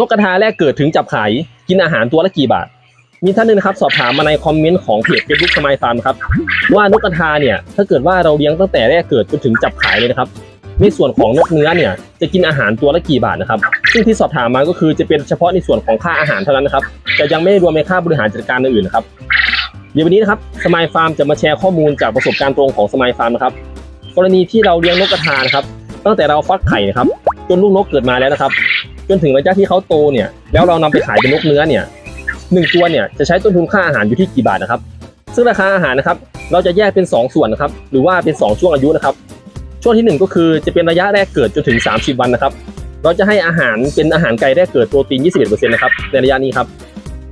นกกระทาแรกเกิดถึงจับขายกินอาหารตัวละกี่บาท มีท่านหนึงนะครับสอบถามมาในคอมเมนต์ของเพจ Facebook สมายฟาร์มครับว่านกกระทาเนี่ยถ้าเกิดว่าเราเลี้ยงตั้งแต่แรกเกิดจนถึงจับขายเลยนะครับในส่วนของนกเนื้อเนี่ยจะกินอาหารตัวละกี่บาทนะครับ ซึ่งที่สอบถามมาก็คือจะเป็นเฉพาะในส่วนของค่าอาหารเท่านั้นนะครับแต่ยังไม่รวมในค่าบริหารจัดการอื่นๆนะครับเดี๋ยววันนี้นะครับสมายฟาร์มจะมาแชร์ข้อมูลจากประสบการณ์ตรงของสมายฟาร์มนะครับกรณีที่เราเลี้ยงนกกระทานะครับตั้งแต่เราฟักไข่นะครับจนลูกนกเกิดมาแล้วนะครับ จนถึงระยะที่เขาโตเนี่ย แล้วเรานำไปขายเป็นนกเนื้อเนี่ยหนึ่งตัวเนี่ยจะใช้ต้นทุนค่าอาหารอยู่ที่กี่บาทนะครับ ซึ่งราคาอาหารนะครับ เราจะแยกเป็น 2 ส่วนนะครับ หรือว่าเป็น 2 ช่วงอายุนะครับ ช่วงที่ 1 ก็คือจะเป็นระยะแรกเกิดจนถึง 30 วันนะครับ เราจะให้อาหารเป็นอาหารไก่แรกเกิดโปรตีน 21%นะครับในระยะนี้ครับ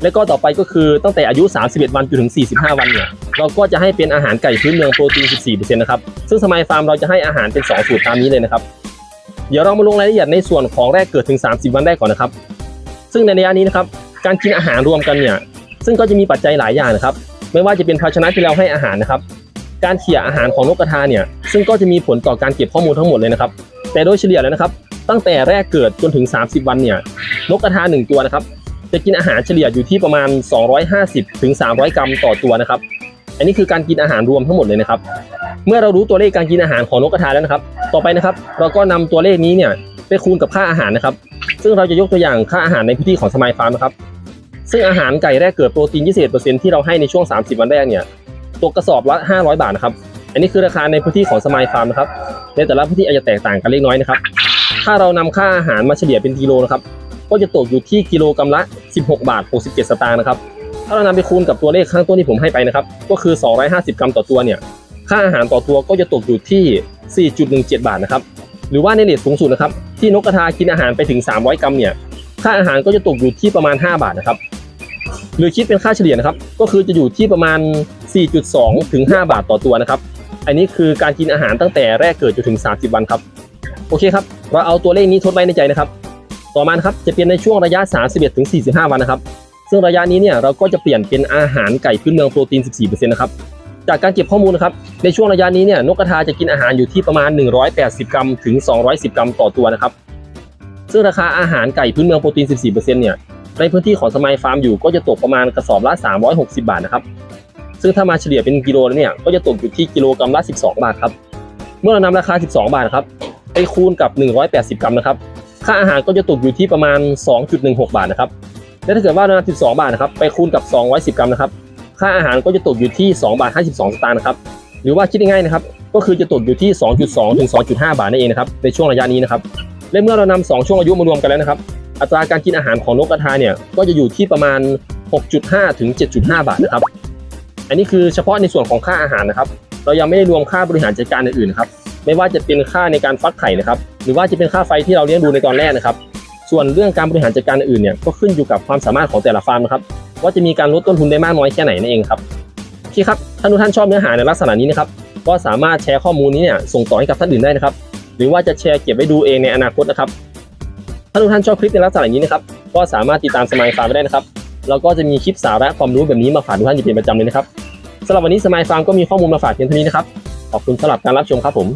และก็ต่อไปก็คือตั้งแต่อายุ 31 วันจนถึง 45 วันเนี่ย เราก็จะให้เป็นอาหารไก่พื้นเมืองโปรตีน 14%นะครับ ซึ่งสมัยฟาร์มเราจะให้อาหารเป็น 2 สูตรตามนี้เลยนะครับ เดี๋ยวเรามาลงรายละเอียดในส่วนของแรกเกิดถึง 30 วันแรกก่อนนะครับ ซึ่งในระยะนี้นะครับการกินอาหารรวมกันเนี่ยซึ่งก็จะมีปัจจัยหลายอย่างนะครับ ไม่ว่าจะเป็นภาชนะที่เราให้อาหารนะครับ การเขี่ยอาหารของนกกระทาเนี่ยซึ่งก็จะมีผลต่อการเก็บข้อมูลทั้งหมดเลยนะครับ แต่โดยเฉลี่ยแล้วนะครับ ตั้งแต่แรกเกิดจนถึง 30 วันเนี่ยนกกระทาหนึ่งตัวนะครับจะกินอาหารเฉลี่ยอยู่ที่ประมาณ 250ถึง300 กรัมต่อตัวนะครับ อันนี้คือการกินอาหารรวมทั้งหมดเลยนะครับ เมื่อเรารู้ตัวเลขการกินอาหารของนกกระทาแล้วนะครับ ต่อไปนะครับ เราก็นำตัวเลขนี้เนี่ยไปคูณกับค่าอาหารนะครับ ซึ่งเราจะยกตัวอย่างค่าอาหารในพื้นที่ของสมายฟาร์มนะครับ ซึ่งอาหารไก่แรกเกิดโปรตีน 21%ที่เราให้ในช่วง 30 วันแรกเนี่ยตกกระสอบละ 500 บาทนะครับ อันนี้คือราคาในพื้นที่ของสมายฟาร์มนะครับ ในแต่ละพื้นที่อาจจะแตกต่างกันเล็กน้อยนะครับ ถ้าเรานำค่าอาหารมาเฉลี่ยเป็นกิโลนะครับ ก็จะตกอยู่ที่กิโลกรัมละ 16 บาท 67 สตางค์นะครับ ถ้าเรานำไปคูณกับตัวเลขข้างต้นที่ผมให้ไปนะครับ ก็คือ 250 กรัมต่อตัวเนี่ย ค่าอาหารต่อตัวก็จะตกอยู่ที่ 4.17 บาทนะครับ หรือว่าในเลทสูงสุดนะครับ ที่นกกระทากินอาหารไปถึง 300 กรัมเนี่ย ค่าอาหารก็จะตกอยู่ที่ประมาณ 5 บาทนะครับ หรือคิดเป็นค่าเฉลี่ยนะครับ ก็คือจะอยู่ที่ประมาณ 4.2 ถึง 5 บาทต่อตัวนะครับ อันนี้คือการกินอาหารตั้งแต่แรกเกิดจนถึง 30 วันครับ โอเคครับ เราเอาตัวเลขนี้ทดไว้ในใจนะครับ ต่อมานะครับ จะเป็นในช่วงระยะ 31ถึง45 วันนะครับ ซึ่งระยะนี้เนี่ยเราก็จะเปลี่ยนเป็นอาหารไก่พื้นเมืองโปรตีน 14%นะครับจากการเก็บข้อมูลนะครับในช่วงระยะนี้เนี่ยนกกระทาจะกินอาหารอยู่ที่ประมาณ 180 กรัมถึง 210 กรัมต่อตัวนะครับซึ่งราคาอาหารไก่พื้นเมืองโปรตีน 14%เนี่ยในพื้นที่ของสมัยฟาร์มอยู่ก็จะตกประมาณกระสอบละ 360 บาทนะครับซึ่งถ้ามาเฉลี่ยเป็นกิโลเนี่ยก็จะตกอยู่ที่กิโลกรัมละ 12 บาทครับเมื่อเรานำราคา 12 บาทครับไปคูณกับ 180 กรัมนะครับค่าอาหารก็จะตกอยู่ที่ประมาณ 2.16 บาทนะครับ และถ้าเกิดว่าเรานำ12 บาทนะครับไปคูณกับ 210 กรัมนะครับค่าอาหารก็จะตกอยู่ที่2บาท52สตางค์นะครับหรือว่าคิดง่ายๆนะครับก็คือจะตกอยู่ที่ 2.2 ถึง 2.5 บาทนั่นเองนะครับในช่วงระยะนี้นะครับและเมื่อเรานำ2ช่วงอายุมารวมกันแล้วนะครับอัตราการกินอาหารของนกกระทาเนี่ยก็จะอยู่ที่ประมาณ 6.5 ถึง 7.5 บาทนะครับอันนี้คือเฉพาะในส่วนของค่าอาหารนะครับ เรายังไม่ได้รวมค่าบริหารจัดการอื่นๆนะครับไม่ว่าจะเป็นค่าในการฟักไข่นะครับ หรือว่าจะเป็นค่าไฟที่เราเลี้ยงดูในตอนแรกนะครับ ส่วนเรื่องการบริหารจัดการอื่นเนี่ยก็ขึ้นอยู่กับความสามารถของแต่ละฟาร์มนะครับว่าจะมีการลดต้นทุนได้มากน้อยแค่ไหนนั่นเองครับโอเคครับถ้าทุกท่านชอบเนื้อหาในลักษณะนี้นะครับก็สามารถแชร์ข้อมูลนี้เนี่ยส่งต่อให้กับท่านอื่นได้นะครับ หรือว่าจะแชร์เก็บไว้ดูเองในอนาคตนะครับถ้าทุกท่านชอบคลิปในลักษณะนี้นะครับก็สามารถติดตามสมายฟาร์มได้นะครับเราก็จะมีคลิปสาระความรู้แบบนี้มาฝากทุกท่านอยู่เป็นประจำเลยนะครับสำหรับวันนี้สมายฟาร์มก็มีข้อมูลมาฝากเพียงเท่านี้นะครับขอบคุณสำหรับการรับชมครับผม